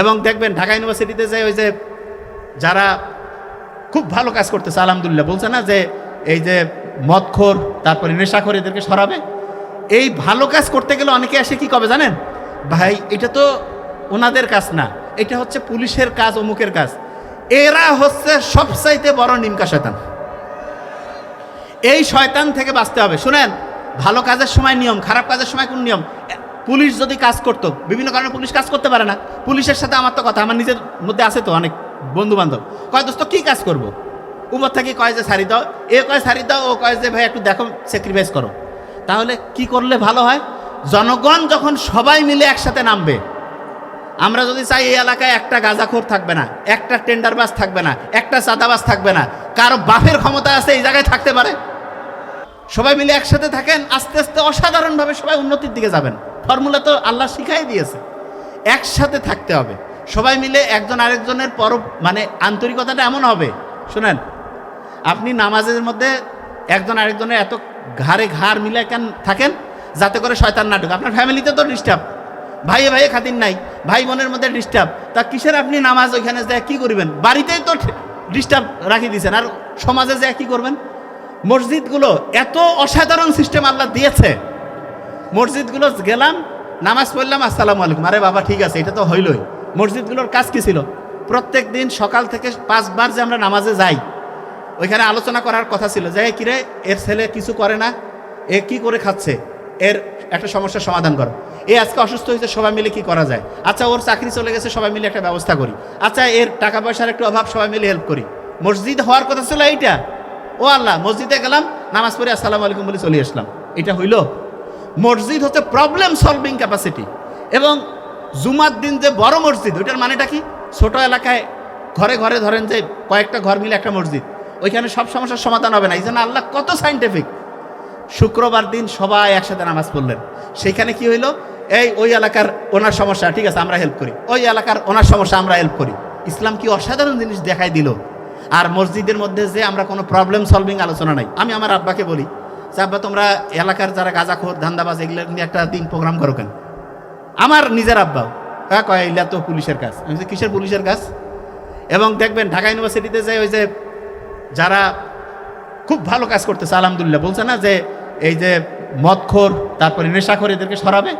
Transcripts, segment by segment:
এবং দেখবেন ঢাকা ইউনিভার্সিটিতে যে ওই যে যারা খুব ভালো কাজ করতেছে, আলহামদুলিল্লাহ, বলছে না যে এই যে মদখোর, তারপরে নেশাখোর এদেরকে সরাবে? এই ভালো কাজ করতে গেলে অনেকে আসে কি কবে জানেন? ভাই, এটা তো ওনাদের কাজ না, এটা হচ্ছে পুলিশের কাজ, অমুকের কাজ। এরা হচ্ছে সবচাইতে বড় নিমকা শয়তান। এই শয়তান থেকে বাঁচতে হবে। শুনেন, ভালো কাজের সময় নিয়ম, খারাপ কাজের সময় কোন নিয়ম? পুলিশ যদি কাজ করতো, বিভিন্ন কারণে পুলিশ কাজ করতে পারে না। পুলিশের সাথে আমার তো কথা, আমার নিজের মধ্যে আছে তো অনেক বন্ধু বান্ধব কয়, দোস্ত, কী কাজ করব? উপর থেকে কয় যে সারি দাও। এ কয় সারি দাও। ও কয় যে, ভাই, একটু দেখো স্যাক্রিফাইস করো। তাহলে কি করলে ভালো হয়? জনগণ যখন সবাই মিলে একসাথে নামবে, আমরা যদি চাই এই এলাকায় একটা গাঁজাখোর থাকবে না, একটা টেন্ডার বাস থাকবে না, একটা চাঁদাবাজ থাকবে না, কারও বাফের ক্ষমতা আছে এই জায়গায় থাকতে পারে? সবাই মিলে একসাথে থাকেন, আস্তে আস্তে অসাধারণভাবে সবাই উন্নতির দিকে যাবেন। ফর্মুলা তো আল্লাহ শিখাই দিয়েছে। একসাথে থাকতে হবে। সবাই মিলে একজন আরেকজনের পর মানে আন্তরিকতাটা এমন হবে। শুনেন, আপনি নামাজের মধ্যে একজন আরেকজনের এত ঘাড়ে ঘাড় মিলে কেন থাকেন? যাতে করে শয়তান নাটক আপনার ফ্যামিলিতে তো ডিস্টার্ব ভাইয়ে ভাইয়ে খাতির নাই। ভাই বোনের মধ্যে ডিস্টার্ব তা কিসের আপনি নামাজ ওইখানে যায় কী করবেন? বাড়িতেই তো ডিস্টার্ব রাখি দিয়েছেন আর সমাজে যায় কী করবেন? মসজিদগুলো এত অসাধারণ সিস্টেম আল্লাহ দিয়েছে। মসজিদগুলো গেলাম, নামাজ পড়লাম, আসসালামু আলাইকুম। আরে বাবা, ঠিক আছে, এটা তো হইলই। মসজিদগুলোর কাজ কী ছিল? প্রত্যেক দিন সকাল থেকে পাঁচবার যে আমরা নামাজে যাই, ওইখানে আলোচনা করার কথা ছিল। যে, "এই কিরে, এর ছেলে কিছু করে না, এ কি করে খাচ্ছে? এর একটা সমস্যার সমাধান করো। এ আজকে অসুস্থ হয়েছে, সবাই মিলে কি করা যায়? আচ্ছা ওর চাকরি চলে গেছে, সবাই মিলে একটা ব্যবস্থা করি। আচ্ছা এর টাকা পয়সার একটু অভাব, সবাই মিলে হেল্প করি। মসজিদ হওয়ার কথা ছিল এইটা। ও আল্লাহ, মসজিদে গেলাম, নামাজ পড়ে আসসালামু আলাইকুম বলে চলে আসলাম। এটা হইল? মসজিদ হচ্ছে প্রবলেম সলভিং ক্যাপাসিটি এবং জুমার দিন যে বড় মসজিদ, ওইটার মানেটা কি? ছোট এলাকায় ঘরে ঘরে ধরেন যে কয়েকটা ঘর মিলে একটা মসজিদ, ওইখানে সব সমস্যার সমাধান হবে না। এই জন্য আল্লাহ কত সাইন্টিফিক শুক্রবার দিন সবাই একসাথে নামাজ পড়লেন। সেইখানে কি হইল? এই ওই এলাকার ওনার সমস্যা, ঠিক আছে, আমরা হেল্প করি। ওই এলাকার ওনার সমস্যা আমরা হেল্প করি। ইসলাম কি অসাধারণ জিনিস দেখাই দিল। আর মসজিদের মধ্যে যে আমরা কোনো প্রবলেম সলভিং আলোচনা নাই। আমি আমার আব্বাকে বলি আব্বা তোমরা এলাকার যারা গাঁজাখোর ধান্দাবাজ, এগুলো নিয়ে একটা দিন প্রোগ্রাম করো কেন? আমার নিজের আব্বাও। হ্যাঁ কয় এগুলা তো পুলিশের কাজ। আমি কিসের পুলিশের কাজ? এবং দেখবেন ঢাকা ইউনিভার্সিটিতে যে ওই যে যারা খুব ভালো কাজ করতেছে, আলহামদুলিল্লাহ, বলছে না যে এই যে মদখোর, তারপরে নেশাখোর এদেরকে সরাবে।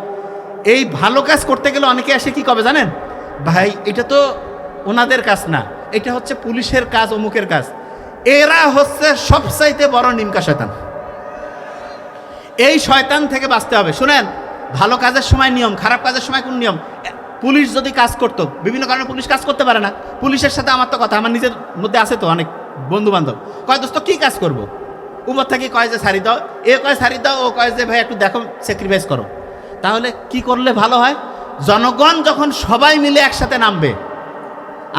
এই ভালো কাজ করতে গেলে অনেকে আসে কি কবে জানেন? ভাই, এটা তো ওনাদের কাজ না, এটা হচ্ছে পুলিশের কাজ, অমুকের কাজ। এরা হচ্ছে সবচাইতে বড় নিমকা শয়তান। এই শয়তান থেকে বাঁচতে হবে। শুনেন, ভালো কাজের সময় নিয়ম, খারাপ কাজের সময় কোন নিয়ম? পুলিশ যদি কাজ করতো, বিভিন্ন কারণে পুলিশ কাজ করতে পারে না। পুলিশের সাথে আমার তো কথা, আমার নিজের মধ্যে আছে তো অনেক বন্ধু বান্ধব কয়, দোস্ত, কী কাজ করব? উপর থেকে কয় যে, সারি দাও। এ কয়, সারি দাও। ও কয় যে, ভাই, একটু দেখো স্যাক্রিফাইস করো। তাহলে কি করলে ভালো হয়? জনগণ যখন সবাই মিলে একসাথে নামবে,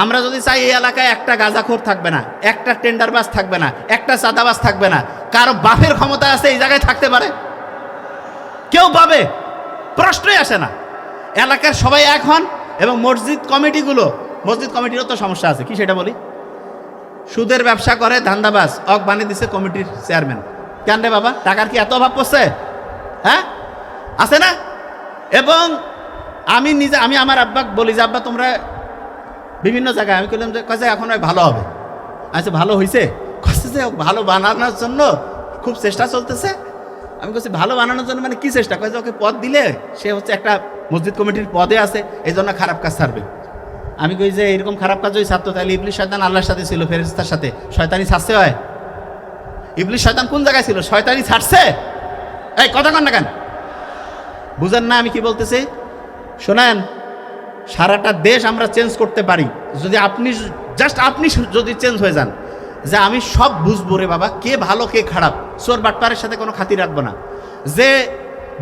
আমরা যদি চাই এই এলাকায় একটা গাঁজাখোর থাকবে না, একটা টেন্ডার বাস থাকবে না, একটা চাঁদাবাজ থাকবে না, কারও বাফের ক্ষমতা আছে এই জায়গায় থাকতে পারে? কেউ পাবে? প্রশ্নই আসে না। এলাকার সবাই এক হন এবং মসজিদ কমিটিগুলো, মসজিদ কমিটিরও তো সমস্যা আছে, কি সেটা বলি? সুদের ব্যবসা করে ধান্দাবাজ, অক বানিয়ে দিছে কমিটির চেয়ারম্যান। কেন রে বাবা? টাকার কি এত অভাব পড়ছে? হ্যাঁ? আছে না? এবং আমি নিজে, আমি আমার আব্বাক বলি যে, আব্বা, তোমরা বিভিন্ন জায়গায়, আমি বললাম যে কাছে এখন ভালো হবে। আচ্ছা ভালো হয়েছে কাছে যে, ভালো বানানোর জন্য খুব চেষ্টা চলতেছে। আমি বলছি, ভালো বানানোর জন্য মানে কী চেষ্টা? কয়েছে ওকে পদ দিলে সে হচ্ছে একটা মসজিদ কমিটির পদে আছে, এই জন্য খারাপ কাজ ছাড়বে। আমি কই যে, এরকম খারাপ কাজ ওই ছাত্র তাহলে ইবলিশ শয়তান আল্লাহর সাথে ছিল ফেরেস্তার সাথে। শয়তানি ছাড়ছে হয়? ইবলিশ শয়তান কোন জায়গায় ছিল? শয়তানি ছাড়ছে? এই, কথা কন না কেন? বুঝেন না আমি কি বলতেছি? শোনেন, সারাটা দেশ আমরা চেঞ্জ করতে পারি। যদি আপনি জাস্ট আপনি যদি চেঞ্জ হয়ে যান যে আমি সব বুঝব রে বাবা, কে ভালো, কে খারাপ। চোর বাটপারের সাথে কোনো খাতি রাখব না। যে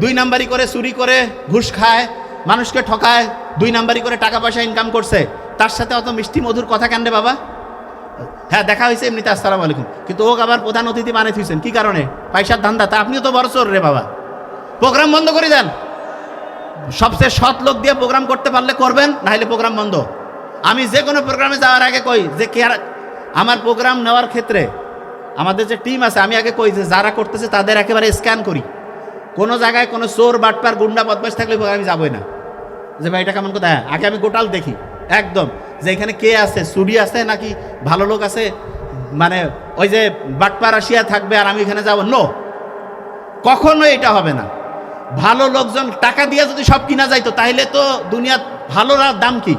দুই নাম্বারি করে চুরি করে ঘুষ খায়, মানুষকে ঠকায়, দুই নাম্বারি করে টাকা পয়সা ইনকাম করছে, তার সাথে অত মিষ্টি মধুর কথা কেন রে বাবা? হ্যাঁ দেখা হয়েছে এমনিতে, আসসালামু আলাইকুম। কিন্তু ওক আবার প্রধান অতিথি মানে থুইছেন, কি কারণে? পয়সার ধান্দা, তা আপনিও তো বড় চোর রে বাবা। প্রোগ্রাম বন্ধ করে দেন। সবচেয়ে সৎ লোক দিয়ে প্রোগ্রাম করতে পারলে করবেন, নাহলে প্রোগ্রাম বন্ধ। আমি যে কোনো প্রোগ্রামে যাওয়ার আগে কই যে কে আমার প্রোগ্রাম নেওয়ার ক্ষেত্রে আমাদের যে টিম আছে, আমি আগে কই যে যারা করতেছে তাদের একেবারে স্ক্যান করি। কোনো জায়গায় কোনো চোর, বাটপার, গুন্ডা বদমাস থাকলে আমি যাবই না। যে ভাই, এটা কেমন কথা? হ্যাঁ আগে আমি গোটাল দেখি। একদম। যে এখানে কে আছে চুরি আছে নাকি ভালো লোক আছে? মানে ওই যে বাটপা রাশিয়া থাকবে আর আমি এখানে যাব? নো কখনো এটা হবে না। ভালো লোকজন টাকা দিয়ে যদি সব কিনা যাইতো তাহলে তো দুনিয়া ভালোর দাম কি?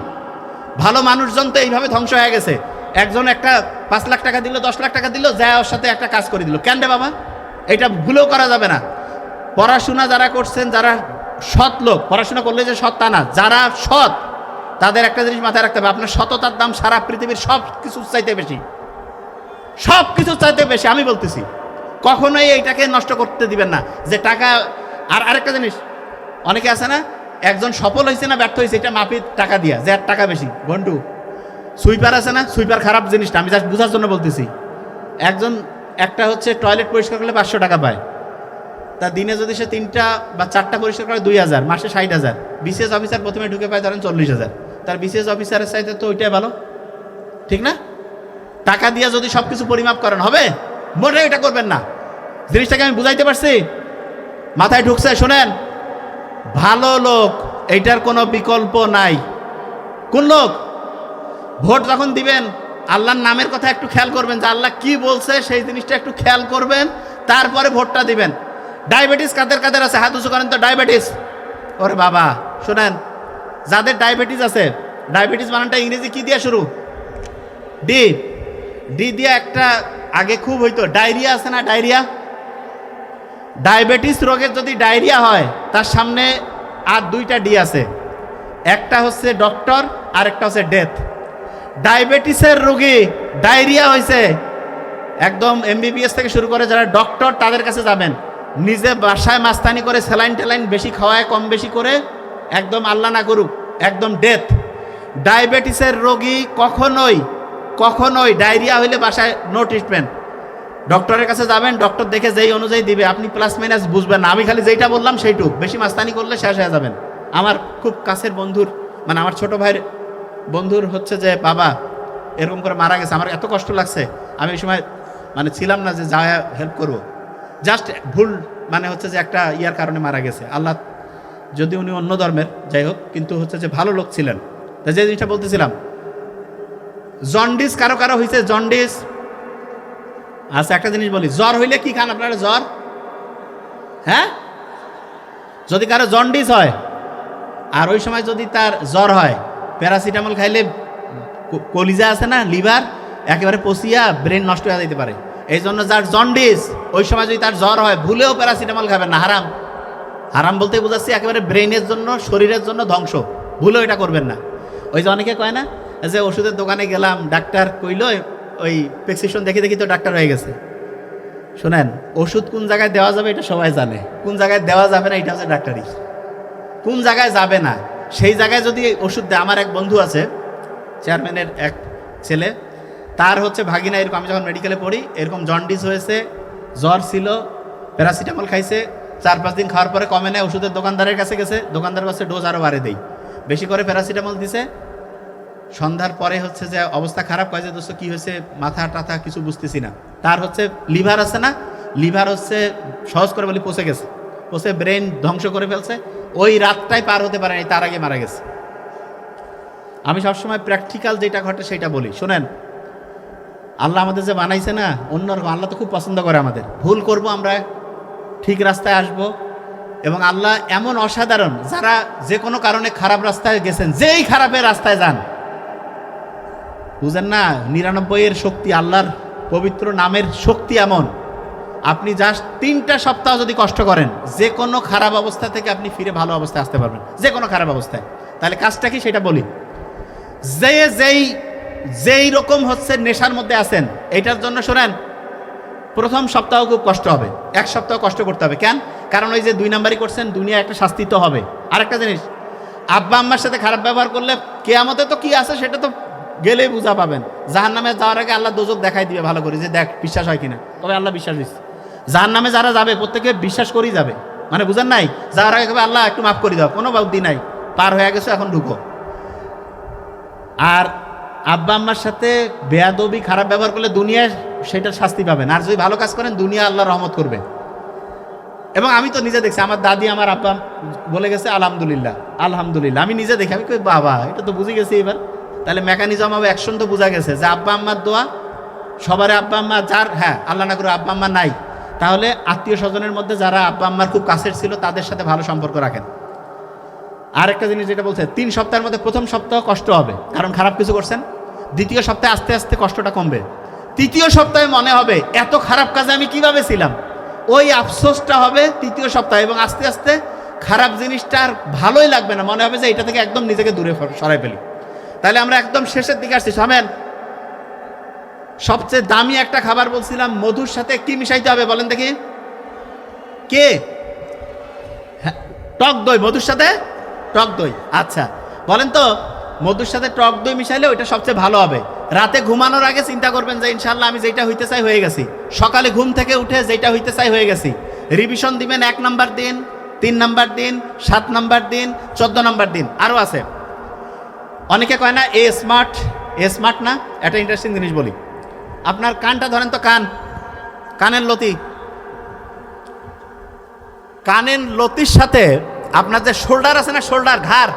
ভালো মানুষজন তো এইভাবে ধ্বংস হয়ে গেছে। একজন একটা পাঁচ লাখ টাকা দিল, দশ লাখ টাকা দিল, যায় ওর সাথে একটা কাজ করে দিল। কেন রে বাবা? এটা ভুলেও করা যাবে না। পড়াশোনা যারা করছেন, যারা সৎ লোক, পড়াশোনা করলে যে সৎ তা না, যারা সৎ, তাদের একটা জিনিস মাথায় রাখতে হবে, আপনার সততার দাম সারা পৃথিবীর সব কিছু চাইতে বেশি। সব কিছু চাইতে বেশি, আমি বলতেছি। কখনোই এইটাকে নষ্ট করতে দিবেন না। যে টাকা, আর আরেকটা জিনিস, অনেকে আছে না, একজন সফল হয়েছে না ব্যর্থ হয়েছে এটা মাপি টাকা দিয়া, যে টাকা বেশি। ঘন্টু সুইপার আছে না? সুইপার খারাপ জিনিসটা, আমি জাস্ট বোঝার জন্য বলতেছি। একজন, একটা হচ্ছে টয়লেট পরিষ্কার করলে পাঁচশো টাকা পায়। তা দিনে যদি সে তিনটা বা চারটা পরিষ্কার করে দুই হাজার, মাসে ষাট হাজার। বিসিএস অফিসার প্রথমে ঢুকে পায় ধরেন চল্লিশ হাজার। তার বিসিএস অফিসারের চাইতে তো ওইটাই ভালো। ঠিক না? টাকা দিয়ে যদি সব কিছু পরিমাপ করেন, হবে? মোটেই এটা করবেন না। জিনিসটাকে আমি বুঝাইতে পারছি? মাথায় ঢুকছে, শোনেন। ভালো লোক, এইটার কোনো বিকল্প নাই। কোন লোক? ভোট যখন দিবেন, আল্লাহর নামের কথা একটু খেয়াল করবেন, যে আল্লাহ কি বলছে সেই জিনিসটা একটু খেয়াল করবেন, তারপরে ভোটটা দিবেন। ডায়াবেটিস কাদের কাদের আছে? হাত উঁচু করেন তো, ডায়াবেটিস। ওরে বাবা, শোনেন, যাদের ডায়াবেটিস আছে, ডায়াবেটিস বানানটা ইংরেজি কি দিয়ে শুরু? ডি ডি দিয়ে একটা আগে খুব হইতো, ডায়রিয়া আছে না ডায়রিয়া? ডায়াবেটিস রোগের যদি ডায়রিয়া হয়, তার সামনে আর দুইটা ডি আছে। একটা হচ্ছে ডক্টর আর একটা হচ্ছে ডেথ। ডায়াবেটিসের রোগী ডায়রিয়া হয়েছে। একদম এমবিবিএস থেকে শুরু করে যারা ডক্টর, তাদের কাছে যাবেন। নিজে বাসায় মাস্তানি করে স্যালাইন টেলাইন বেশি খাওয়ায়, কম বেশি করে, একদম আল্লাহ না করুক, একদম ডেথ ডায়াবেটিসের রোগী কখনোই কখনোই ডায়রিয়া হইলে বাসায় নো ট্রিটমেন্ট ডক্টরের কাছে যাবেন, ডক্টর দেখে যেই অনুযায়ী দিবে, আপনি প্লাস মাইনাস বুঝবেন আমি খালি যেইটা বললাম সেইটুক। বেশি মাস্তানি করলে শেষ হয়ে যাবেন। আমার খুব কাছের বন্ধুর মানে আমার ছোট ভাইয়ের বন্ধুর হচ্ছে যে, বাবা, এরকম করে মারা গেছে, আমার এত কষ্ট লাগছে। আমি ওই সময় মানে ছিলাম না যে যা হেল্প করব। জাস্ট ভুল মানে হচ্ছে যে একটা ইয়ার কারণে মারা গেছে। আল্লাহ, যদি উনি অন্য ধর্মের, যাই হোক, কিন্তু হচ্ছে যে ভালো লোক ছিলেন। তা যে জিনিসটা বলতেছিলাম, জন্ডিস কারও কারও হয়েছে জন্ডিস। আচ্ছা একটা জিনিস বলি, জ্বর হইলে কি খান আপনারা, জ্বর? হ্যাঁ? যদি কারও জন্ডিস হয়, আর ওই সময় যদি তার জ্বর হয় প্যারাসিটামল খাইলে কলিজা আছে না, লিভার, একেবারে পচিয়া ব্রেন নষ্ট হয়ে যেতে পারে। এই জন্য যার জন্ডিস, ওই সময় যদি তার জ্বর হয়, ভুলেও প্যারাসিটামল খাবেন না, হারাম। হারাম বলতে বোঝাচ্ছি একেবারে ব্রেনের জন্য, শরীরের জন্য ধ্বংস। ভুলেও এটা করবেন না। ওই যে অনেকে কয় না, যে ওষুধের দোকানে গেলাম, ডাক্তার কইল, ওই প্রেসক্রিপশন দেখে দেখি তো ডাক্তার হয়ে গেছে। শোনেন, ওষুধ কোন জায়গায় দেওয়া যাবে এটা সবাই জানে। কোন জায়গায় দেওয়া যাবে না, এটা হচ্ছে ডাক্তারি। কোন জায়গায় যাবে না সেই জায়গায় যদি ওষুধ দেয়, আমার এক বন্ধু আছে চেয়ারম্যানের এক ছেলে, তার হচ্ছে ভাগিনা এরকম, আমি যখন মেডিকেলে পড়ি, এরকম জন্ডিস হয়েছে, জ্বর ছিল প্যারাসিটামল খাইছে, চার পাঁচ দিন খাওয়ার পরে কমে নেয়, ওষুধের দোকানদারের কাছে গেছে, দোকানদার কাছে ডোজ আরও বাড়ে দেই। বেশি করে প্যারাসিটামল দিছে। সন্ধ্যার পরে হচ্ছে যে অবস্থা খারাপ, কয় যে, দোস্ত, কী হয়েছে? মাথা টাথা কিছু বুঝতেছি না। তার হচ্ছে লিভার আছে না লিভার হচ্ছে সহজ করে বলি পচে গেছে। পচে ব্রেন ধ্বংস করে ফেলছে। ওই রাতটাই পার হতে পারেনি, তার আগে মারা গেছে। আমি সবসময় প্র্যাকটিক্যাল যেটা ঘটে সেটা বলি। শোনেন, আল্লাহ আমাদের যে বানাইছে না, অন্যরকম, আল্লাহ তো খুব পছন্দ করে আমাদের। ভুল করব আমরা, ঠিক রাস্তায় আসব এবং আল্লাহ এমন অসাধারণ, যারা যে কোনো কারণে খারাপ রাস্তায় গেছেন, যেই খারাপের রাস্তায় যান। বুঝেন না, নিরানব্বইয়ের শক্তি, আল্লাহর পবিত্র নামের শক্তি এমন। আপনি জাস্ট তিনটা সপ্তাহ যদি কষ্ট করেন যে কোনো খারাপ অবস্থা থেকে আপনি ফিরে ভালো অবস্থায় আসতে পারবেন। যে কোনো খারাপ অবস্থায়। তাহলে কাজটা কি সেটা বলি। যে যেই যেই রকম হচ্ছে নেশার মধ্যে আছেন, এটার জন্য শোনেন, প্রথম সপ্তাহ খুব কষ্ট হবে। এক সপ্তাহ কষ্ট করতে হবে। কেন? কারণ ওই যে দুই নাম্বারই করছেন, দুনিয়া একটা শাস্তি তো হবে। আর একটা জিনিস, আব্বা আম্মার সাথে খারাপ ব্যবহার করলে কেয়ামতে তো কি আছে সেটা তো গেলেই বুঝা পাবেন। জাহান নামে যাওয়ার আগে আল্লাহ দোজক দেখাই দিবে ভালো করে, যে দেখ, বিশ্বাস হয় কিনা। তবে আল্লাহ বিশ্বাস দিচ্ছে। জাহান নামে যারা যাবে, প্রত্যেকে বিশ্বাস করেই যাবে। মানে বুঝেন নাই? আগে কবে, আল্লাহ, একটু মাফ করে দাও। কোনো বুদ্ধি নাই। পার হয়ে গেছে, এখন ঢুকো। আর আব্বা আম্মার সাথে বেয়াদবি, খারাপ ব্যবহার করলে দুনিয়ায় সেটার শাস্তি পাবেন আর যদি ভালো কাজ করেন, দুনিয়া আল্লাহ রহমত করবে। এবং আমি তো নিজে দেখছি, আমার দাদি, আমার আব্বা বলে গেছে, আলহামদুলিল্লাহ আলহামদুলিল্লাহ। আমি নিজে দেখি, আমি কই, বাবা, এটা তো বুঝে গেছি এবার। তাহলে মেকানিজম হবে অ্যাকশন তো বোঝা গেছে যে আব্বা আম্মার দোয়া, সবার আব্বা আম্মা, যার হ্যাঁ আল্লাহ না করে আব্বা আম্মা নাই। তাহলে আত্মীয় স্বজনের মধ্যে যারা আব্বা আম্মার খুব কাছের ছিল, তাদের সাথে ভালো সম্পর্ক রাখেন। আরেকটা জিনিস যেটা বলছে, তিন সপ্তাহের মধ্যে প্রথম সপ্তাহ কষ্ট হবে, কারণ খারাপ কিছু করছেন। দ্বিতীয় সপ্তাহে আস্তে আস্তে কষ্টটা কমবে। তৃতীয় সপ্তাহে মনে হবে, এত খারাপ কাজে আমি কীভাবে ছিলাম? ওই আফসোসটা হবে তৃতীয় সপ্তাহে এবং আস্তে আস্তে খারাপ জিনিসটা আর ভালোই লাগবে না। মনে হবে যে এটা থেকে একদম নিজেকে দূরে সরাই ফেলি। তাহলে আমরা একদম শেষের দিকে আসছি। সামেন সবচেয়ে দামি একটা খাবার বলছিলাম মধুর সাথে কি মিশাইতে হবে বলেন দেখি। কে? হ্যাঁ, টক দই মধুর সাথে? টক দই আচ্ছা। বলেন তো মধুর সাথে টক দই মিশাইলে ওইটা সবচেয়ে ভালো হবে। রাতে ঘুমানোর আগে চিন্তা করবেন যে ইনশাল্লাহ আমি যেটা হইতে চাই হয়ে গেছি। সকালে ঘুম থেকে উঠে যেটা হইতে চাই হয়ে গেছি। রিভিশন দিবেন এক নাম্বার দিন তিন নাম্বার দিন সাত নাম্বার দিন চোদ্দ নাম্বার দিন আরও আছে। অনেকে কয় না এ স্মার্ট এ স্মার্ট না একটা ইন্টারেস্টিং জিনিস বলি। আপনার কানটা ধরেন তো কান। কানের লতি। কানের লতির সাথে আপনার যে শোল্ডার আছে না, শোল্ডার, ঘাড়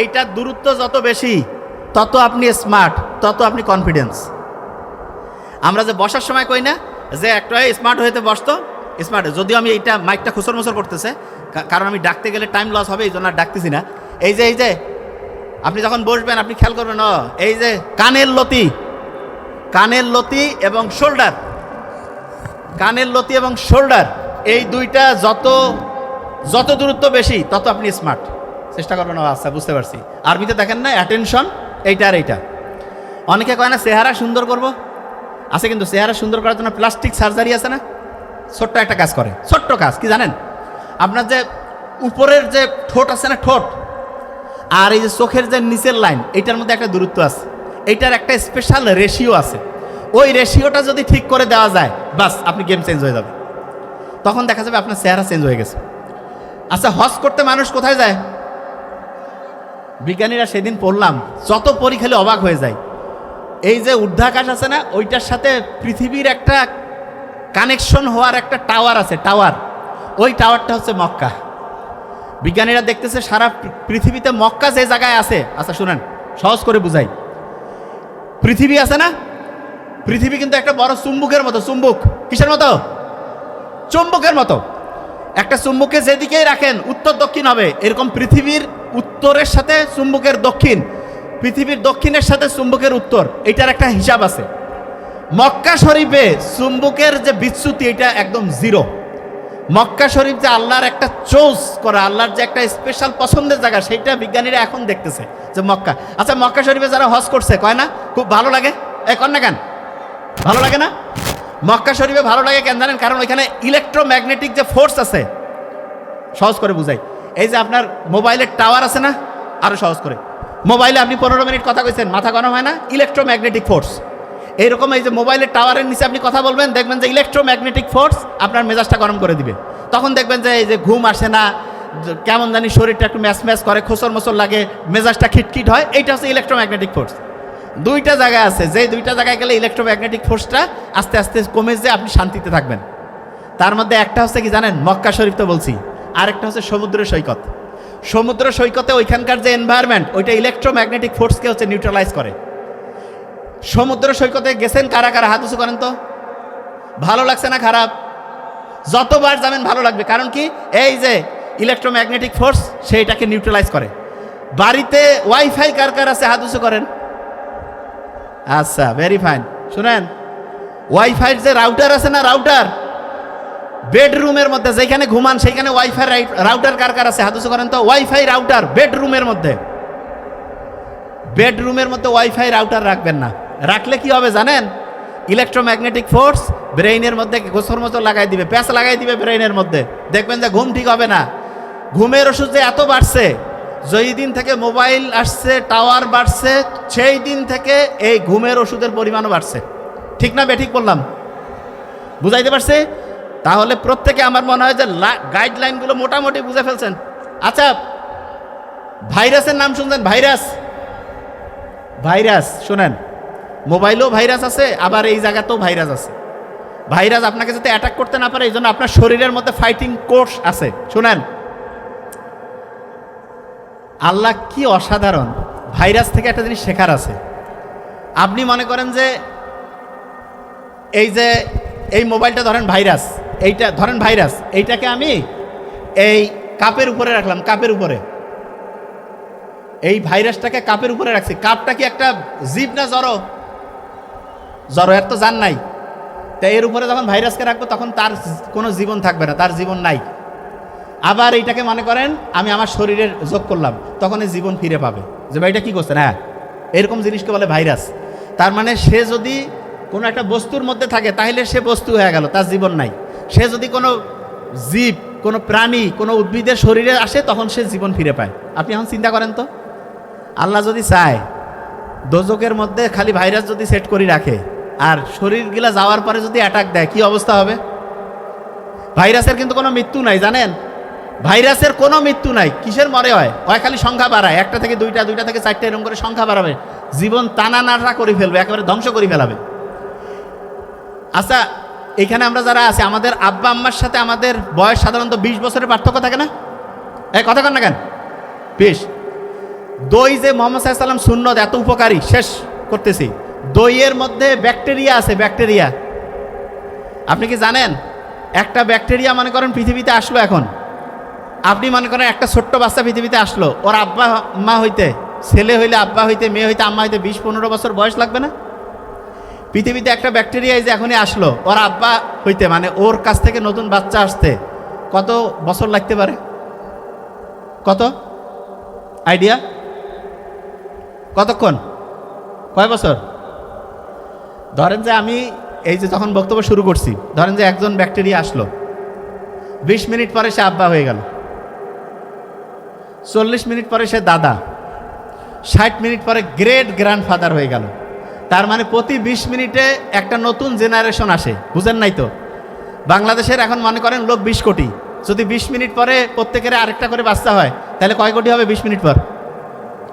এইটার দূরত্ব যত বেশি, তত আপনি স্মার্ট, তত আপনি কনফিডেন্স। আমরা যে বসার সময় কই না, যে একটা স্মার্ট হইতে বসতো, স্মার্ট। যদিও আমি এইটা মাইকটা খুসর মুসর করতেছে কারণ আমি ডাকতে গেলে টাইম লস হবে এই জন্য আর ডাকতেছি না। এই যে এই যে, আপনি যখন বসবেন, আপনি খেয়াল করবেন এই যে কানের লতি কানের লতি এবং শোল্ডার। কানের লতি এবং শোল্ডার, এই দুইটা যত যত দূরত্ব বেশি, তত আপনি স্মার্ট চেষ্টা করবেন, ও আচ্ছা বুঝতে পারছি। আরবিতে দেখেন না অ্যাটেনশন এইটা আর এইটা। অনেকে কয় না, চেহারা সুন্দর করব? আছে কিন্তু চেহারা সুন্দর করার জন্য প্লাস্টিক সার্জারি আছে না? ছোট্ট একটা কাজ করে, ছোট্ট কাজ, কি জানেন? আপনার যে উপরের যে ঠোঁট আছে না, ঠোঁট, আর এই যে চোখের যে নিচের লাইন এইটার মধ্যে একটা দূরত্ব আছে। এইটার একটা স্পেশাল রেশিও আছে। ওই রেশিওটা যদি ঠিক করে দেওয়া যায়, বাস আপনি গেম চেঞ্জ হয়ে যাবে। তখন দেখা যাবে আপনার চেহারা চেঞ্জ হয়ে গেছে। আচ্ছা হজ করতে মানুষ কোথায় যায়? বিজ্ঞানীরা সেদিন পড়লাম, যত খালি অবাক হয়ে যায়। এই যে ঊর্ধ্বাকাশ আছে না, ওইটার সাথে পৃথিবীর একটা কানেকশন হওয়ার একটা টাওয়ার আছে টাওয়ার ওই টাওয়ারটা হচ্ছে মক্কা। বিজ্ঞানীরা দেখতেছে সারা পৃথিবীতে মক্কা যে জায়গায় আছে আচ্ছা শুনেন, সহজ করে বুঝাই। পৃথিবী আছে না? পৃথিবী কিন্তু একটা বড় চুম্বুকের মতো, চুম্বুক। কিসের মতো? চুম্বকের মতো। একটা চুম্বকে যেদিকেই রাখেন, উত্তর দক্ষিণ হবে। এরকম পৃথিবীর উত্তরের সাথে চুম্বকের দক্ষিণ। পৃথিবীর দক্ষিণের সাথে চুম্বকের উত্তর। এটার একটা হিসাব আছে। মক্কা শরীফে চুম্বকের যে বিচ্যুতি, এটা একদম জিরো মক্কা শরীফ যে আল্লাহর একটা চোজ করা, আল্লাহর যে একটা স্পেশাল পছন্দের জায়গা, সেইটা বিজ্ঞানীরা এখন দেখতেছে যে মক্কা। আচ্ছা মক্কা শরীফে যারা হজ করছে, কয় না? খুব ভালো লাগে? এ, কর না কেন? ভালো লাগে না? মক্কা শরীফে ভালো লাগে কেন জানেন? কারণ ওইখানে ইলেকট্রোম্যাগনেটিক যে ফোর্স আছে, সহজ করে বুঝাই। এই যে আপনার মোবাইলের টাওয়ার আছে না আরও সহজ করে। মোবাইলে আপনি পনেরো মিনিট কথা কইছেন, মাথা গরম হয় না? ইলেকট্রোম্যাগনেটিক ফোর্স এইরকম এই যে মোবাইলের টাওয়ারের নিচে আপনি কথা বলবেন, দেখবেন যে ইলেকট্রোম্যাগনেটিক ফোর্স আপনার মেজাজটা গরম করে দিবে। তখন দেখবেন যে এই যে ঘুম আসে না কেমন জানি শরীরটা একটু ম্যাচ ম্যাচ করে, খোসর মোসর লাগে, মেজাজটা খিটখিট হয়, এইটা হচ্ছে ইলেকট্রোম্যাগনেটিক ফোর্স দুইটা জায়গা আছে যে দুইটা জায়গায় গেলে ইলেকট্রোম্যাগনেটিক ফোর্সটা আস্তে আস্তে কমে যে আপনি শান্তিতে থাকবেন। তার মধ্যে একটা হচ্ছে কি জানেন, মক্কা শরীফ তো বলছি, আরেকটা হচ্ছে সমুদ্র সৈকত। সমুদ্র সৈকতে ওইখানকার যে এনভায়রনমেন্ট ওইটা ইলেকট্রোম্যাগনেটিক ফোর্সকে হচ্ছে নিউট্রালাইজ করে। সমুদ্র সৈকতে গেছেন কারা কারা? হাত উঁচু করেন তো। ভালো লাগছে না খারাপ? যতবার যাবেন ভালো লাগবে। কারণ কি? এই যে ইলেকট্রোম্যাগনেটিক ফোর্স সেইটাকে নিউট্রালাইজ করে। বাড়িতে ওয়াইফাই কার কার আছে? হাত উঁচু করেন। আচ্ছা ভেরি ফাইন শুনেন ওয়াইফাইয়ের যে রাউটার আছে না রাউটার বেডরুমের মধ্যে, যেখানে ঘুমান সেখানে ওয়াইফাই রাউটার কার কার আছে? হাত উঁচু করেন তো। ওয়াইফাই রাউটার বেডরুমের মধ্যে। বেডরুমের মধ্যে ওয়াইফাই রাউটার রাখবেন না। রাখলে কি হবে জানেন? ইলেকট্রোম্যাগনেটিক ফোর্স ব্রেইনের মধ্যে গোসর মতো লাগাই দিবে, প্যাঁচ লাগাই দিবে ব্রেইনের মধ্যে। দেখবেন যে ঘুম ঠিক হবে না। ঘুমের ওষুধ যে এত বাড়ছে, যেই দিন থেকে মোবাইল আসছে, টাওয়ার বাড়ছে, সেই দিন থেকে এই ঘুমের ওষুধের পরিমাণও বাড়ছে। ঠিক না বেঠিক বললাম? বুঝাইতে পারছে? তাহলে প্রত্যেকে আমার মনে হয় যে গাইডলাইনগুলো মোটামুটি বুঝে ফেলছেন। আচ্ছা ভাইরাসের নাম শুনছেন? ভাইরাস? ভাইরাস, শুনেন। মোবাইলেও ভাইরাস আছে, আবার এই জায়গাতেও ভাইরাস আছে। ভাইরাস আপনাকে যাতে অ্যাটাক করতে না পারে, এই জন্য আপনার শরীরের মধ্যে ফাইটিং কোর্স আছে। শুনেন, আল্লাহ কি অসাধারণ, ভাইরাস থেকে একটা জিনিস শেখার আছে। আপনি মনে করেন যে, এই যে, এই মোবাইলটা ধরেন ভাইরাস, এইটা, ধরেন ভাইরাস, এইটাকে আমি এই কাপের উপরে রাখলাম, কাপের উপরে। এই ভাইরাসটাকে কাপের উপরে রাখছি। কাপটা কি একটা জীব না জড়ো? জড়ো এর তো যান নাই। তা এর উপরে যখন ভাইরাসকে রাখব, তখন তার কোনো জীবন থাকবে না, তার জীবন নাই। আবার এইটাকে মনে করেন, আমি আমার শরীরের যোগ করলাম তখন এই জীবন ফিরে পাবে। যে ভাই এটা কী করছেন হ্যাঁ এরকম জিনিসকে বলে ভাইরাস। তার মানে সে যদি কোনো একটা বস্তুর মধ্যে থাকে, তাহলে সে বস্তু হয়ে গেল, তার জীবন নাই। সে যদি কোনো জীব, কোনো প্রাণী, কোনো উদ্ভিদের শরীরে আসে, তখন সে জীবন ফিরে পায়। আপনি এখন চিন্তা করেন তো? আল্লাহ যদি চায় দোজকের মধ্যে খালি ভাইরাস যদি সেট করে রাখে আর শরীরগুলা যাওয়ার পরে যদি অ্যাটাক দেয়, কি অবস্থা হবে? ভাইরাসের কিন্তু কোনো মৃত্যু নাই, জানেন? ভাইরাসের কোনো মৃত্যু নাই। কিসের মরে হয়? হয় খালি সংখ্যা বাড়ায়। একটা থেকে দুইটা দুইটা থেকে চারটা এরকম করে সংখ্যা বাড়াবে। জীবন টানা নাটা করে ফেলবে, একেবারে ধ্বংস করে ফেলাবে। আচ্ছা এখানে আমরা যারা আছি, আমাদের আব্বা আম্মার সাথে আমাদের বয়স সাধারণত বিশ বছরের পার্থক্য থাকে না? এই কথা কন না কেন? বিশ। দই যে মোহাম্মদ সাল্লাম সুন্নত, এত উপকারী, শেষ করতেছি। দইয়ের মধ্যে ব্যাকটেরিয়া আছে, ব্যাকটেরিয়া। আপনি কি জানেন? একটা ব্যাকটেরিয়া মনে করেন পৃথিবীতে আসলো এখন। আপনি মনে করেন একটা ছোট্ট বাচ্চা পৃথিবীতে আসলো। ওর আব্বা, মা হইতে, ছেলে হইলে আব্বা হইতে, মেয়ে হইতে, আম্মা হইতে বিশ, পনেরো বছর বয়স লাগবে না? পৃথিবীতে একটা ব্যাকটেরিয়া এই যে এখনই আসলো। ওর আব্বা হইতে মানে ওর কাছ থেকে নতুন বাচ্চা আসতে কত বছর লাগতে পারে? কত? আইডিয়া? কতক্ষণ? কয় বছর? ধরেন যে আমি এই যে যখন বক্তব্য শুরু করছি, ধরেন যে একজন ব্যাকটেরিয়া আসলো। বিশ মিনিট পরে সে আব্বা হয়ে গেল। চল্লিশ মিনিট পরে সে দাদা। ষাট মিনিট পরে গ্রেট গ্র্যান্ডফাদার হয়ে গেল। তার মানে প্রতি বিশ মিনিটে একটা নতুন জেনারেশন আসে, বুঝেন নাই তো? বাংলাদেশের এখন মনে করেন লোক বিশ কোটি। যদি বিশ মিনিট পরে প্রত্যেকের আরেকটা করে বাচ্চা হয়, তাহলে কয় কোটি হবে বিশ মিনিট পর?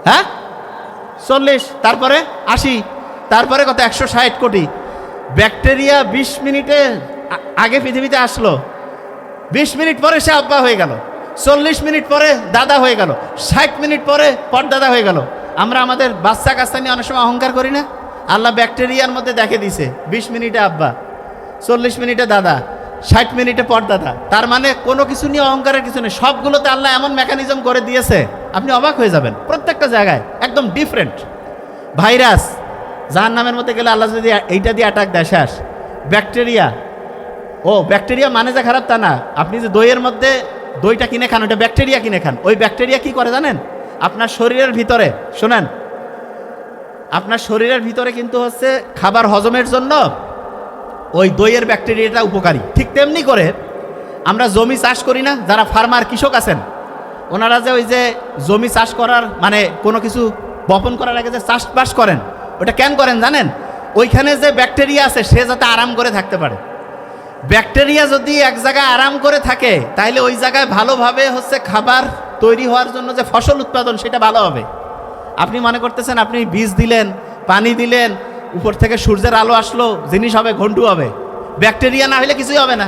হ্যাঁ? চল্লিশ, তারপরে আশি তারপরে কত? একশো ষাট কোটি। ব্যাকটেরিয়া বিশ মিনিটে আগে পৃথিবীতে আসলো। বিশ মিনিট পরে সে আব্বা হয়ে গেল। চল্লিশ মিনিট পরে দাদা হয়ে গেল। ষাট মিনিট পরে পরদাদা হয়ে গেল। আমরা আমাদের বাচ্চা কাচ্চা নিয়ে অনেক সময় অহংকার করি না? আল্লাহ ব্যাকটেরিয়ার মধ্যে দেখে দিছে, বিশ মিনিটে আব্বা, চল্লিশ মিনিটে দাদা, ষাট মিনিটে পরদাদা। তার মানে কোনো কিছু নিয়ে অহংকারের কিছু নেই। সবগুলোতে আল্লাহ এমন মেকানিজম করে দিয়েছে। আপনি অবাক হয়ে যাবেন। প্রত্যেকটা জায়গায় একদম ডিফারেন্ট ভাইরাস যার নামের মধ্যে গেলে আল্লাহ যদি এইটা দিয়ে অ্যাটাক দেয়, শেষ। ব্যাকটেরিয়া ও ব্যাকটেরিয়া মানে যে খারাপ তা না। আপনি যে দইয়ের মধ্যে দইটা কিনে খান ওটা ব্যাকটেরিয়া কিনে খান। ওই ব্যাকটেরিয়া কি করে জানেন? আপনার শরীরের ভিতরে, শোনেন। আপনার শরীরের ভিতরে কিন্তু হচ্ছে খাবার হজমের জন্য ওই দইয়ের ব্যাকটেরিয়াটা উপকারী। ঠিক তেমনি করে আমরা জমি চাষ করি না, যারা ফার্মার কৃষক আছেন, ওনারা যে ওই যে জমি চাষ করার মানে কোনো কিছু বপন করার আগে যে চাষবাস করেন ওটা কেন করেন জানেন? ওইখানে যে ব্যাকটেরিয়া আছে, সে যাতে আরাম করে থাকতে পারে। ব্যাকটেরিয়া যদি এক জায়গায় আরাম করে থাকে তাহলে ওই জায়গায় ভালোভাবে হচ্ছে খাবার তৈরি হওয়ার জন্য যে ফসল উৎপাদন, সেটা ভালো হবে। আপনি মনে করতেছেন, আপনি বীজ দিলেন, পানি দিলেন, উপর থেকে সূর্যের আলো আসলো, জিনিস হবে, ঘন্টু হবে। ব্যাকটেরিয়া না হলে কিছুই হবে না।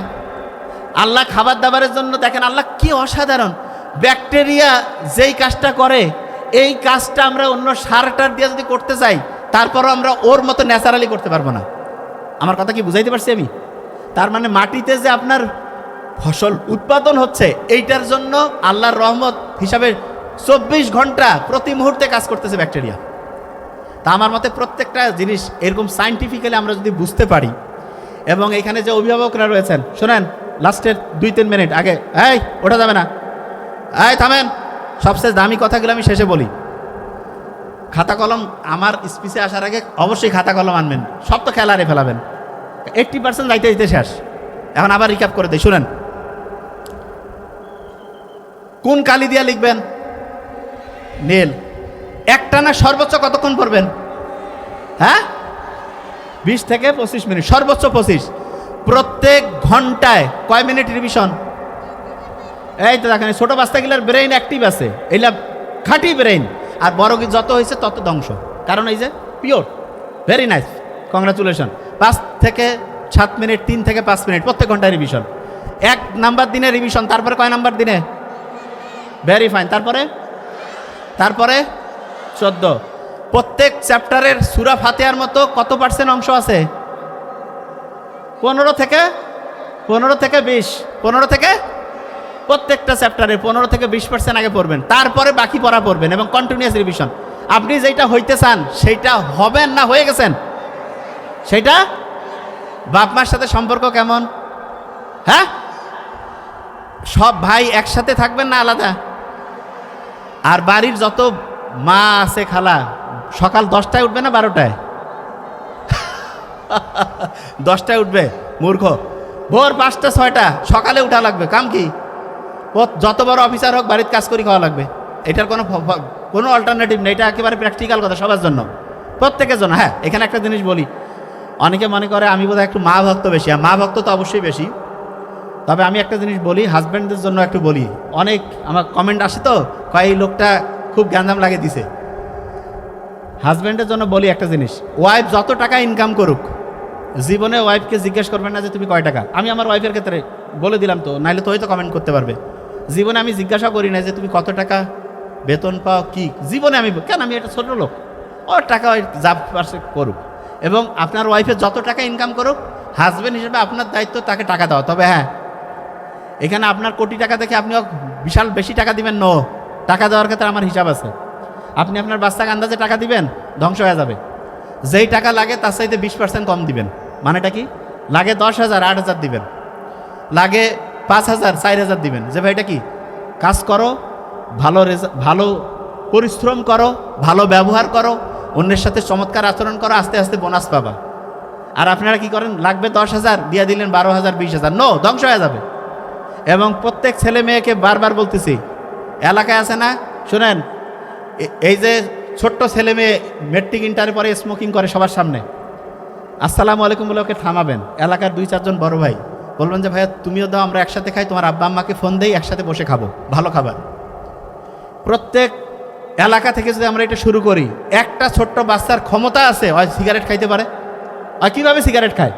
আল্লাহ খাবার দাবারের জন্য দেখেন, আল্লাহ কি অসাধারণ। ব্যাকটেরিয়া যেই কাজটা করে, এই কাজটা আমরা অন্য সারটার দিয়ে যদি করতে চাই তারপরও আমরা ওর মতো ন্যাচারালি করতে পারব না। আমার কথা কি বুঝাইতে পারছি আমি? তার মানে মাটিতে যে আপনার ফসল উৎপাদন হচ্ছে, এইটার জন্য আল্লাহর রহমত হিসাবে চব্বিশ ঘণ্টা প্রতি মুহূর্তে কাজ করতেছে ব্যাকটেরিয়া। তা আমার মতে প্রত্যেকটা জিনিস এরকম সাইন্টিফিক্যালি আমরা যদি বুঝতে পারি, এবং এখানে যে অভিভাবকরা রয়েছেন, শোনেন, লাস্টের দুই তিন মিনিট, আগে, এই, ওঠা যাবে না। এই, থামেন। সবচেয়ে দামি কথাগুলো আমি শেষে বলি। খাতা কলম আমার স্পিচে আসার আগে অবশ্যই খাতা কলম আনবেন, সব তো খেলারে ফেলাবেন। এইট্টি পার্সেন্ট যাইতে যাইতে শেষ। এখন আবার রিক্যাপ করে দিই, শুনেন। কোন কালি দিয়া লিখবেন? নীল। একটানা সর্বোচ্চ কতক্ষণ পড়বেন? হ্যাঁ? বিশ থেকে পঁচিশ মিনিট, সর্বোচ্চ পঁচিশ। প্রত্যেক ঘন্টায় কয় মিনিট রিভিশন এই তো দেখেন ছোটো বাচ্চাগুলোর ব্রেইন অ্যাক্টিভ আছে। এইলা খাঁটি ব্রেইন আর বড় কি যত হয়েছে তত ধ্বংস। কারণ এই যে পিওর ভেরি নাইস কংগ্রাচুলেশন পাঁচ থেকে সাত মিনিট, তিন থেকে পাঁচ মিনিট, প্রত্যেক ঘন্টায় রিভিশন এক নাম্বার দিনে রিভিশন তারপরে কয় নাম্বার দিনে? ভেরি ফাইন তারপরে? তারপরে? চোদ্দ। প্রত্যেক চ্যাপ্টারের সুরা ফাতেহার মতো কত পার্সেন্ট অংশ আছে? পনেরো থেকে? পনেরো থেকে বিশ। পনেরো থেকে প্রত্যেকটা চ্যাপ্টারে পনেরো থেকে বিশ পার্সেন্ট আগে পড়বেন, তারপরে বাকি পড়া পড়বেন এবং কন্টিনিউয়াস রিভিশন আপনি যেটা হইতে চান, সেইটা হবেন না হয়ে গেছেন। সেটা বাপ মার সাথে সম্পর্ক কেমন? হ্যাঁ? সব ভাই একসাথে থাকবেন না আলাদা? আর বাড়ির যত মা আছে খালা, সকাল দশটায় উঠবে না বারোটায়? দশটায় উঠবে, মূর্খ। ভোর পাঁচটা, ছয়টা, সকালে উঠা লাগবে, কাম কি? যত বড় অফিসার হোক বাড়িতে কাজ করি খাওয়া লাগবে। এটার কোনো কোনো অল্টারনেটিভ নেই। এটা একেবারে প্র্যাকটিক্যাল কথা সবার জন্য। প্রত্যেকের জন্য। হ্যাঁ এখানে একটা জিনিস বলি। অনেকে মনে করে আমি বোধহয় একটু মা ভক্ত বেশি, আর মা ভক্ত তো অবশ্যই বেশি। তবে আমি একটা জিনিস বলি হাজব্যান্ডদের জন্য একটু বলি। অনেক আমার কমেন্ট আসে তো, কয়, এই লোকটা খুব জ্ঞানদাম লাগে দিছে। হাজব্যান্ডের জন্য বলি একটা জিনিস। ওয়াইফ যত টাকা ইনকাম করুক, জীবনে ওয়াইফকে জিজ্ঞেস করবেন না যে, তুমি কয় টাকা? আমি আমার ওয়াইফের ক্ষেত্রে বলে দিলাম তো, নাইলে তো হয়তো কমেন্ট করতে পারবে। জীবনে আমি জিজ্ঞাসা করি না যে তুমি কত টাকা বেতন পাও, কি? জীবনে আমি কেন আমি একটা ছোট লোক? ওর টাকা ওই যা পারছে করুক। এবং আপনার ওয়াইফের যত টাকা ইনকাম করুক হাজব্যান্ড হিসেবে আপনার দায়িত্ব তাকে টাকা দেওয়া। তবে হ্যাঁ এখানে আপনার কোটি টাকা দেখে আপনি বিশাল বেশি টাকা দিবেন? নো টাকা দেওয়ার ক্ষেত্রে আমার হিসাব আছে। আপনি আপনার বাচ্চাকে আন্দাজে টাকা দিবেন, ধ্বংস হয়ে যাবে। যেই টাকা লাগে তার চাইতে বিশ পার্সেন্ট কম দিবেন। মানেটা কি? লাগে দশ হাজার, আট হাজার দিবেন। লাগে পাঁচ হাজার, চার হাজার দিবেন। যে ভাই, এটা কি? কাজ করো, ভালো ভালো পরিশ্রম করো, ভালো ব্যবহার করো, অন্যের সাথে চমৎকার আচরণ করো, আস্তে আস্তে বোনাস পাবা। আর আপনারা কি করেন? লাগবে দশ হাজার, দিয়ে দিলেন বারো হাজার, বিশ হাজার। নো ধ্বংস হয়ে যাবে। এবং প্রত্যেক ছেলে মেয়েকে বারবার বলতেছি, এলাকায় আছে না? শুনেন এই যে ছোট্ট ছেলে মেয়ে মেট্রিক ইন্টারের পরে স্মোকিং করে সবার সামনে, আসসালামু আলাইকুম বলে ওকে থামাবেন। এলাকার দুই চারজন বড় ভাই। বলবেন যে, ভাইয়া, তুমিও দাও, আমরা একসাথে খাই, তোমার আব্বা আম্মাকে ফোন দেই, একসাথে বসে খাব, ভালো খাবার। প্রত্যেক এলাকা থেকে যদি আমরা এটা শুরু করি, একটা ছোট্ট বাচ্চার ক্ষমতা আছে, হয় সিগারেট খাইতে পারে, আর কীভাবে সিগারেট খায়?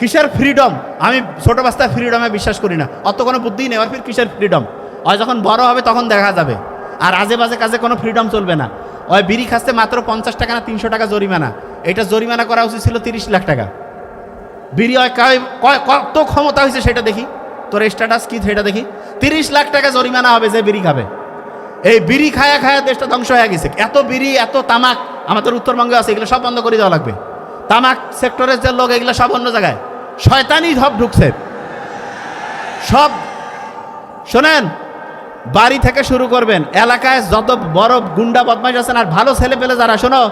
কিসের ফ্রিডম আমি ছোট বাচ্চার ফ্রিডমে বিশ্বাস করি না। অত কোনো বুদ্ধি নেই আর ফির কিসের ফ্রিডম হয় যখন বড় হবে তখন দেখা যাবে। আর আজে বাজে কাজে কোনো ফ্রিডম চলবে না। ওই বিড়ি খাচ্ছে মাত্র পঞ্চাশ টাকা না তিনশো টাকা জরিমানা। এটা জরিমানা করা উচিত ছিল তিরিশ লাখ টাকা। বিড়ি কয়- কয়- কত ক্ষমতা হয়েছে সেটা দেখি। তোর স্ট্যাটাস কি? সেটা দেখি। তিরিশ লাখ টাকা জরিমানা হবে যে বিড়ি খাবে। এই বিড়ি খায়া খায়া দেশটা ধ্বংস হয়ে গেছে। এত বিড়ি, এত তামাক, আমাদের উত্তরবঙ্গে আছে, এগুলো সব বন্ধ করে দেওয়া লাগবে। তামাক সেক্টরের যে লোক, এগুলো সব অন্য জায়গায়। শয়তানি সব ঢুকছে। সব শোনেন, বাড়ি থেকে শুরু করবেন। এলাকায় যত বড় গুন্ডা বদমাশ আছেন, আর ভালো ছেলে পেলে যারা, শোনো,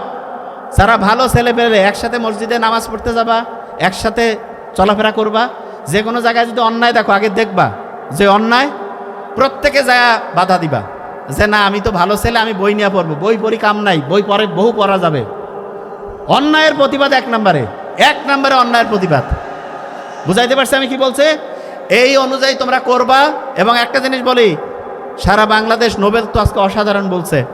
যারা ভালো ছেলে পেলে একসাথে মসজিদে নামাজ পড়তে যাবা একসাথে চলাফেরা করবা, যে কোনো জায়গায় যদি অন্যায় দেখো, আগে দেখবা, যে অন্যায় প্রত্যেকে যায় বাধা দিবা। যে না, আমি তো ভালো ছেলে, আমি বই নিয়ে পড়ব। বই পড়ি কাম নাই, বই পরে বহু পড়া যাবে। অন্যায়ের প্রতিবাদ এক নম্বরে এক নম্বরে অন্যায়ের প্রতিবাদ। বুঝাইতে পারছি আমি কি বলছে? এই অনুযায়ী তোমরা করবা, এবং একটা জিনিস বলি, সারা বাংলাদেশ নোবেল তো আজকে অসাধারণ বলছে।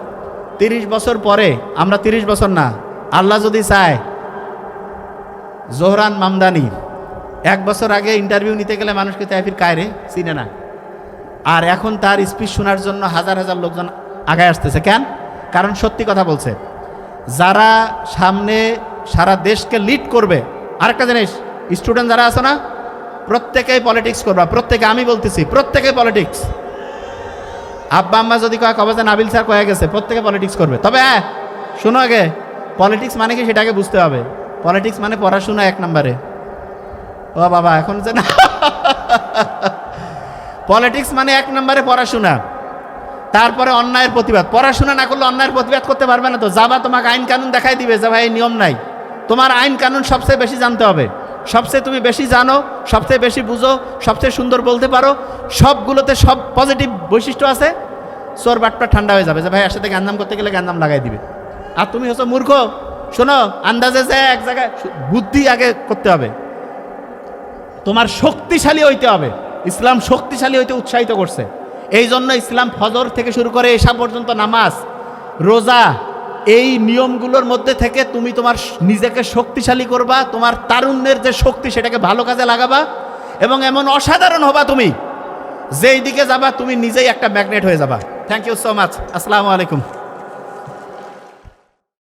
তিরিশ বছর পরে, আমরা তিরিশ বছর না, আল্লাহ যদি চায় জোহরান মামদানি। এক বছর আগে ইন্টারভিউ নিতে গেলে মানুষকে তাইফির কায়রে চিনে না। আর এখন তার স্পিচ শোনার জন্য হাজার হাজার লোকজন আগায় আসতেছে। কেন? কারণ সত্যি কথা বলছে। যারা সামনে সারা দেশকে লিড করবে, আরেকটা জিনিস স্টুডেন্ট যারা আছে না, প্রত্যেকেই পলিটিক্স করবা। প্রত্যেকে, আমি বলতেছি প্রত্যেকে পলিটিক্স আব্বা আম্মা যদি কয়, কবে যে নাবিল স্যার কয়ে গেছে, প্রত্যেকে পলিটিক্স করবে। তবে হ্যাঁ শোনো আগে পলিটিক্স মানে কি সেটাকে বুঝতে হবে। পলিটিক্স মানে পড়াশোনা এক নম্বরে। ও বাবা, এখন যে না। পলিটিক্স মানে এক নম্বরে পড়াশোনা। তারপরে অন্যায়ের প্রতিবাদ। পড়াশোনা না করলে অন্যায়ের প্রতিবাদ করতে পারবে না তো। যাবা তোমাকে আইন কানুন দেখাই দিবে যে ভাই নিয়ম নাই। তোমার আইন কানুন সবচেয়ে বেশি জানতে হবে। সবচেয়ে তুমি বেশি জানো, সবচেয়ে বেশি বুঝো, সবচেয়ে সুন্দর বলতে পারো। সবগুলোতে সব পজিটিভ বৈশিষ্ট্য আছে। চোর বাটটা ঠান্ডা হয়ে যাবে যে ভাই এর সাথে গ্যান্দাম করতে গেলে গ্যান্দাম লাগাই দিবে। আর তুমি হচ্ছে মূর্খ। শোনো, আন্দাজে যে এক জায়গায় বুদ্ধি আগে করতে হবে। তোমার শক্তিশালী হইতে হবে। ইসলাম শক্তিশালী হইতে উৎসাহিত করছে। এই জন্য ইসলাম ফজর থেকে শুরু করে এসা পর্যন্ত নামাজ, রোজা, এই নিয়মগুলোর মধ্যে থেকে তুমি তোমার নিজেকে শক্তিশালী করবা, তোমার তারুণ্যের যে শক্তি সেটাকে ভালো কাজে লাগাবা এবং এমন অসাধারণ হবা তুমি, যেই দিকে যাবা তুমি নিজেই একটা ম্যাগনেট হয়ে যাবা। থ্যাংক ইউ সো মাচ আসসালামু আলাইকুম।